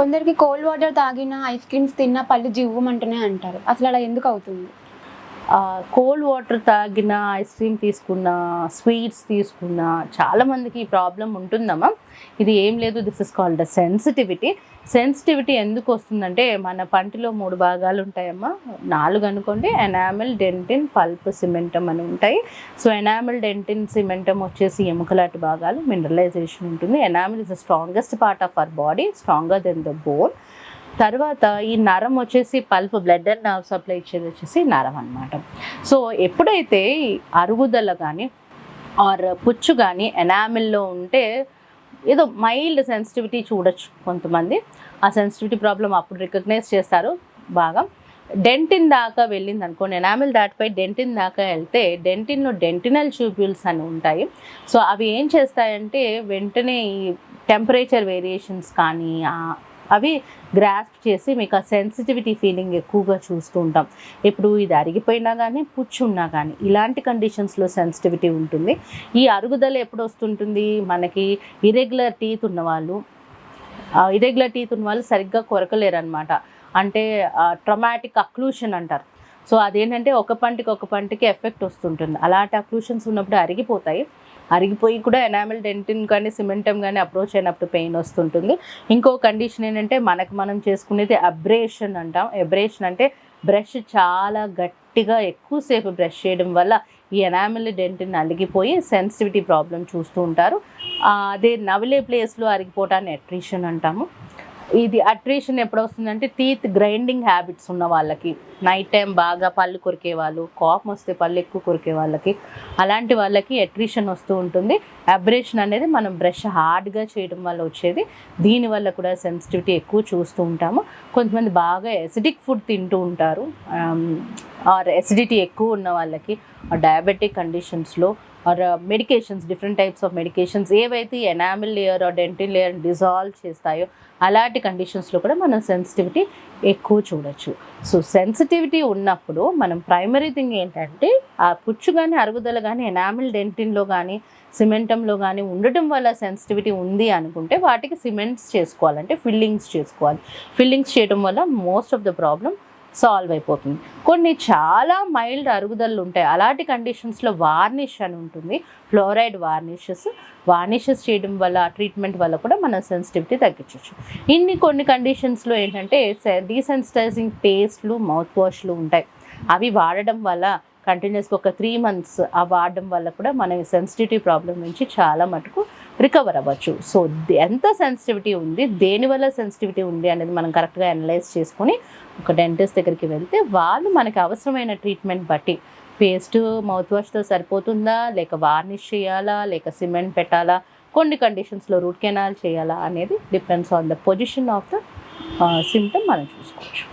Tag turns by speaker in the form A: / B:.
A: కొందరికి cold water తాగినా ice creams తిన్నా పళ్ళు జివ్వమంటూనే అంటారు. అసలు అలా ఎందుకు అవుతుంది?
B: కోల్డ్ వాటర్ తాగిన ఐస్ క్రీమ్ తీసుకున్న స్వీట్స్ తీసుకున్న చాలామందికి ఈ ప్రాబ్లం ఉంటుందమ్మా ఇది ఏం లేదు this is called sensitivity sensitivity ఎందుకు వస్తుందంటే మన పంటిలో మూడు భాగాలు ఉంటాయమ్మా. నాలుగు అనుకోండి ఎనామిల్ డెంటిన్ పల్ప్ సిమెంటం అని ఉంటాయి. సో ఎనామిల్ డెంటిన్ సిమెంటం వచ్చేసి ఎముకలాంటి భాగాలు మినరలైజేషన్ ఉంటుంది. Enamel is the strongest part of our body stronger than the bone తర్వాత ఈ నరం వచ్చేసి pulp blood and nerve supply ఇచ్చేది వచ్చేసి నరం అనమాట సో ఎప్పుడైతే అరుగుదల కానీ ఆర్ పుచ్చు కానీ ఎనామిల్లో ఉంటే ఏదో మైల్డ్ సెన్సిటివిటీ చూడొచ్చు కొంతమంది. ఆ సెన్సిటివిటీ ప్రాబ్లం అప్పుడు రికగ్నైజ్ చేస్తారు బాగా. డెంటిన్ దాకా వెళ్ళింది అనుకోండి ఎనామిల్ దాటిపై డెంటిన్ దాకా వెళ్తే డెంటిన్లో డెంటినల్ ట్యూబ్యూల్స్ అని ఉంటాయి. సో అవి ఏం చేస్తాయంటే వెంటనే ఈ టెంపరేచర్ వేరియేషన్స్ కానీ అవి గ్రాస్ప్ చేసి మీకు ఆ సెన్సిటివిటీ ఫీలింగ్ ఎక్కువగా చూస్తూ ఉంటాం. ఇప్పుడు ఇది అరిగిపోయినా కానీ పుచ్చున్నా కానీ ఇలాంటి కండిషన్స్లో సెన్సిటివిటీ ఉంటుంది. ఈ అరుగుదల ఎప్పుడు వస్తుంటుంది? మనకి ఇరెగ్యులర్ టీత్ ఉన్నవాళ్ళు ఇరెగ్యులర్ టీత్ ఉన్న వాళ్ళు సరిగ్గా కొరకలేరు అనమాట అంటే ట్రమాటిక్ అక్లూషన్ అంటారు. సో అదేంటంటే ఒక పంటికి ఒక పంటికి ఎఫెక్ట్ వస్తుంటుంది. అలాంటి అక్లూషన్స్ ఉన్నప్పుడు అరిగిపోతాయి. అరిగిపోయి కూడా ఎనామిల్ డెంటిన్ కానీ సిమెంటం కానీ అప్రోచ్ అయినప్పుడు పెయిన్ వస్తుంటుంది. ఇంకో కండిషన్ ఏంటంటే మనకు మనం చేసుకునేది అబ్రేషన్ అంటాం. అబ్రేషన్ అంటే బ్రష్ చాలా గట్టిగా ఎక్కువసేపు బ్రష్ చేయడం వల్ల ఈ ఎనామిల్ డెంటిన్ అలిగిపోయి సెన్సిటివిటీ ప్రాబ్లం చూస్తూ ఉంటారు. అదే నవిలే ప్లేస్లో అరిగిపోవటాన్ని అట్రిషన్ అంటాము. ఇది అట్రిషన్ ఎప్పుడు వస్తుందంటే టీత్ గ్రైండింగ్ హ్యాబిట్స్ ఉన్న వాళ్ళకి. నైట్ టైం బాగా పళ్ళు కొరికే వాళ్ళు కోపం వస్తే పళ్ళు ఎక్కువ కొరికే వాళ్ళకి. అలాంటి వాళ్ళకి అట్రిషన్ వస్తూ ఉంటుంది. అబ్రేషన్ అనేది మనం బ్రష్ హార్డ్గా చేయడం వల్ల వచ్చేది. దీనివల్ల కూడా సెన్సిటివిటీ ఎక్కువ చూస్తూ ఉంటాము. కొంతమంది బాగా ఎసిడిక్ ఫుడ్ తింటూ ఉంటారు. ఆర్ ఎసిడిటీ ఎక్కువ ఉన్న వాళ్ళకి డయాబెటిక్ కండిషన్స్లో or medications different types of medications ఏవైతే enamel layer or dental layer dissolve చేస్తాయో అలాంటి కండిషన్స్లో కూడా మనం సెన్సిటివిటీ ఎక్కువ చూడొచ్చు. సో సెన్సిటివిటీ ఉన్నప్పుడు మనం ప్రైమరీ థింగ్ ఏంటంటే ఆ పుచ్చు కానీ అరుగుదల కానీ ఎనామిల్ డెంటిన్లో కానీ సిమెంటంలో కానీ ఉండటం వల్ల సెన్సిటివిటీ ఉంది అనుకుంటే వాటికి సిమెంట్స్ చేసుకోవాలంటే ఫిల్లింగ్స్ చేసుకోవాలి. ఫిల్లింగ్స్ చేయడం వల్ల most of the problem solve అయిపోతుంది. కొన్ని చాలా మైల్డ్ అరుగుదలలు ఉంటాయి అలాంటి కండిషన్స్లో వార్నిష్ అని ఉంటుంది. Fluoride varnishes. వార్నిషెస్ చేయడం వల్ల ట్రీట్మెంట్ వల్ల కూడా మన సెన్సిటివిటీ తగ్గించవచ్చు ఇన్ని కొన్ని కండిషన్స్లో ఏంటంటే డీసెన్సిటైజింగ్ పేస్ట్లు మౌత్ వాష్లు ఉంటాయి. అవి వాడడం వల్ల కంటిన్యూస్గా ఒక త్రీ మంత్స్ ఆ వాడడం వల్ల కూడా మన సెన్సిటివిటీ ప్రాబ్లం నుంచి చాలా మటుకు రికవర్ అవ్వచ్చు. సో ఎంత సెన్సిటివిటీ ఉంది దేనివల్ల సెన్సిటివిటీ ఉంది అనేది మనం కరెక్ట్గా అనలైజ్ చేసుకొని ఒక డెంటిస్ట్ దగ్గరికి వెళ్తే వాళ్ళు మనకి అవసరమైన ట్రీట్మెంట్ బట్టి పేస్ట్ మౌత్ వాష్తో సరిపోతుందా లేక వార్నిష్ చేయాలా లేక సిమెంట్ పెట్టాలా కొన్ని కండిషన్స్లో రూట్ కెనాల్ చేయాలా అనేది depends on the position of the symptom మనం చూసుకోవచ్చు.